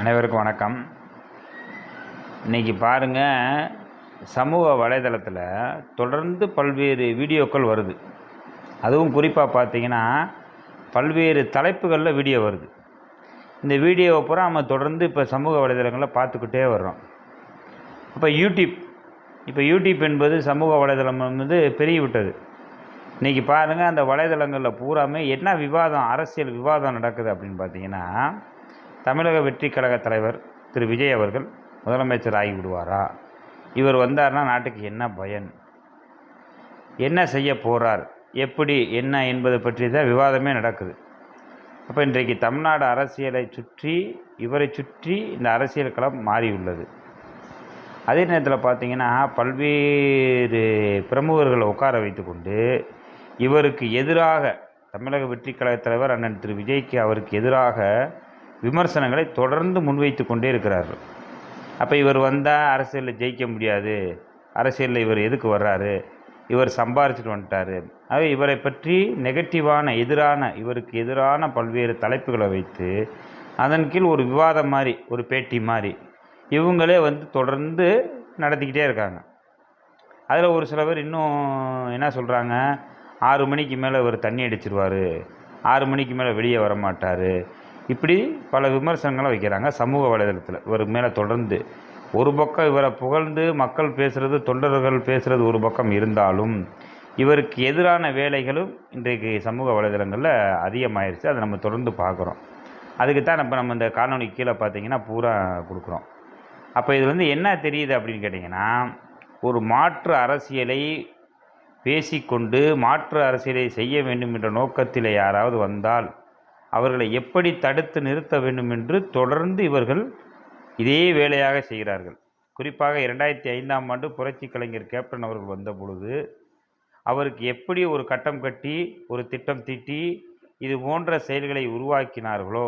அனைவருக்கும் வணக்கம். இன்றைக்கி பாருங்கள் சமூக வலைதளத்தில் தொடர்ந்து பல்வேறு வீடியோக்கள் வருது. அதுவும் குறிப்பாக பார்த்தீங்கன்னா பல்வேறு தலைப்புகளில் வீடியோ வருது. இந்த வீடியோவை பூரா நம்ம தொடர்ந்து இப்போ சமூக வலைதளங்களில் பார்த்துக்கிட்டே வர்றோம். இப்போ யூடியூப் இப்போ யூடியூப் என்பது சமூக வலைதளம் வந்து பெருகிவிட்டது. இன்றைக்கி பாருங்கள் அந்த வலைதளங்களில் பூராமே என்ன விவாதம் அரசியல் விவாதம் நடக்குது அப்படின்னு பார்த்தீங்கன்னா தமிழக வெற்றி கழக தலைவர் திரு விஜய் அவர்கள் முதலமைச்சர் ஆகிவிடுவாரா? இவர் வந்தார்னா நாட்டுக்கு என்ன பயன்? என்ன செய்ய போகிறார் எப்படி என்ன என்பது பற்றி தான் விவாதமே நடக்குது. அப்போ இன்றைக்கு தமிழ்நாடு அரசியலை சுற்றி இவரை சுற்றி இந்த அரசியல் களம் மாறியுள்ளது. அதே நேரத்தில் பார்த்தீங்கன்னா பல்வேறு பிரமுகர்களை உட்கார வைத்துக்கொண்டு இவருக்கு எதிராக தமிழக வெற்றி கழகத் தலைவர் அண்ணன் திரு விஜய்க்கு அவருக்கு எதிராக விமர்சனங்களை தொடர்ந்து முன்வைத்து கொண்டே இருக்கிறார்கள். அப்போ இவர் வந்தால் அரசியலில் ஜெயிக்க முடியாது. அரசியலில் இவர் எதுக்கு வர்றாரு? இவர் சம்பாரிச்சிட்டு வந்துட்டார். ஆகவே இவரை பற்றி நெகட்டிவான எதிரான இவருக்கு எதிரான பல்வேறு தலைப்புகளை வைத்து அதன் கீழ் ஒரு விவாதம் மாதிரி ஒரு பேட்டி மாதிரி இவங்களே வந்து தொடர்ந்து நடத்திக்கிட்டே இருக்காங்க. அதில் ஒரு சில பேர் இன்னும் என்ன சொல்கிறாங்க ஆறு மணிக்கு மேலே இவர் தண்ணி அடிச்சிருவார். ஆறு மணிக்கு மேலே வெளியே வர மாட்டார் இப்படி பல விமர்சனங்களை வைக்கிறாங்க சமூக வலைதளத்தில். இவர் மேலே தொடர்ந்து ஒரு பக்கம் இவரை புகழ்ந்து மக்கள் பேசுகிறது தொண்டர்கள் பேசுகிறது ஒரு பக்கம் இருந்தாலும் இவருக்கு எதிரான வேலைகளும் இன்றைக்கு சமூக வலைதளங்களில் அதிகமாயிருச்சு. அதை நம்ம தொடர்ந்து பார்க்குறோம். அதுக்கு தான் நம்ம நம்ம இந்த காணொலி கீழே பார்த்தீங்கன்னா பூரா கொடுக்குறோம். அப்போ இதில் வந்து என்ன தெரியுது அப்படின்னு கேட்டிங்கன்னா ஒரு மாற்று அரசியலை பேசிக்கொண்டு மாற்று அரசியலை செய்ய வேண்டும் என்ற நோக்கத்தில் யாராவது வந்தால் அவர்களை எப்படி தடுத்து நிறுத்த வேண்டும் என்று தொடர்ந்து இவர்கள் இதே வேலையாக செய்கிறார்கள். குறிப்பாக இரண்டாயிரத்தி ஐந்தாம் ஆண்டு புரட்சி கலைஞர் கேப்டன் அவர்கள் வந்த பொழுது அவருக்கு எப்படி ஒரு கட்டம் கட்டி ஒரு திட்டம் தீட்டி இது போன்ற செயல்களை உருவாக்கினார்களோ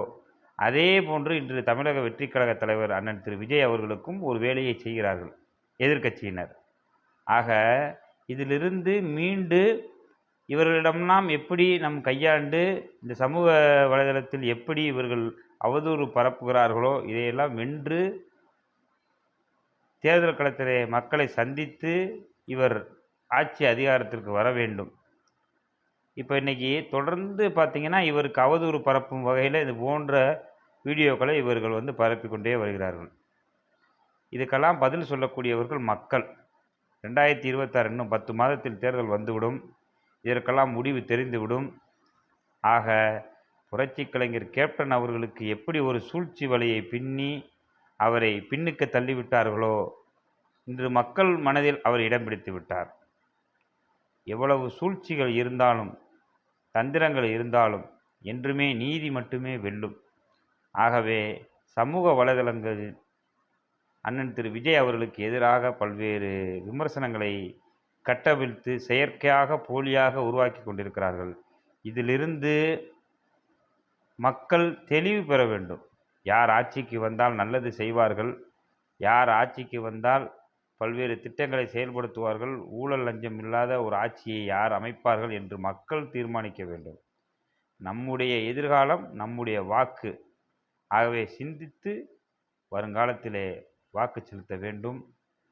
அதே போன்று இன்று தமிழக வெற்றி கழக தலைவர் அண்ணன் திரு விஜய் அவர்களுக்கும் ஒரு வேலையை செய்கிறார்கள் எதிர்க்கட்சியினர். ஆக இதிலிருந்து மீண்டு இவர்களிடம்லாம் எப்படி நம் கையாண்டு இந்த சமூக வலைதளத்தில் எப்படி இவர்கள் அவதூறு பரப்புகிறார்களோ இதையெல்லாம் வென்று தேர்தல் களத்திலே மக்களை சந்தித்து இவர் ஆட்சி அதிகாரத்திற்கு வர வேண்டும். இப்போ இன்றைக்கி தொடர்ந்து பார்த்திங்கன்னா இவருக்கு அவதூறு பரப்பும் வகையில் இது போன்ற வீடியோக்களை இவர்கள் வந்து பரப்பி கொண்டே வருகிறார்கள். இதுக்கெல்லாம் பதில் சொல்லக்கூடியவர்கள் மக்கள். ரெண்டாயிரத்தி இருபத்தாறு இன்னும் பத்து மாதத்தில் தேர்தல் வந்துவிடும். இதற்கெல்லாம் முடிவு தெரிந்துவிடும். ஆக புரட்சி கலைஞர் கேப்டன் அவர்களுக்கு எப்படி ஒரு சூழ்ச்சி வலையை பின்னி அவரை பின்னுக்கு தள்ளிவிட்டார்களோ இன்று மக்கள் மனதில் அவர் இடம் பிடித்து விட்டார். எவ்வளவு சூழ்ச்சிகள் இருந்தாலும் தந்திரங்கள் இருந்தாலும் என்றுமே நீதி மட்டுமே வெல்லும். ஆகவே சமூக வலைதளங்களில் அண்ணன் திரு. விஜய் அவர்களுக்கு எதிராக பல்வேறு விமர்சனங்களை கட்டவிழ்த்து செயற்கையாக போலியாக உருவாக்கி கொண்டிருக்கிறார்கள். இதிலிருந்து மக்கள் தெளிவு பெற வேண்டும். யார் ஆட்சிக்கு வந்தால் நல்லது செய்வார்கள். யார் ஆட்சிக்கு வந்தால் பல்வேறு திட்டங்களை செயல்படுத்துவார்கள். ஊழல் லஞ்சம் இல்லாத ஒரு ஆட்சியை யார் அமைப்பார்கள் என்று மக்கள் தீர்மானிக்க வேண்டும். நம்முடைய எதிர்காலம் நம்முடைய வாக்கு. ஆகவே சிந்தித்து வருங்காலத்திலே வாக்கு செலுத்த வேண்டும்.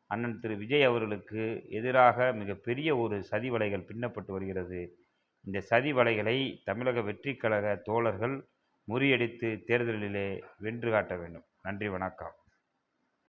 அண்ணன் திரு விஜய் அவர்களுக்கு எதிராக மிகப்பெரிய ஒரு சதி வலைகள் பின்னப்பட்டு வருகிறது. இந்த சதி வலைகளை தமிழக வெற்றிக்கழக தோழர்கள் முறியடித்து தேர்தலிலே வென்று காட்ட வேண்டும். நன்றி வணக்கம்.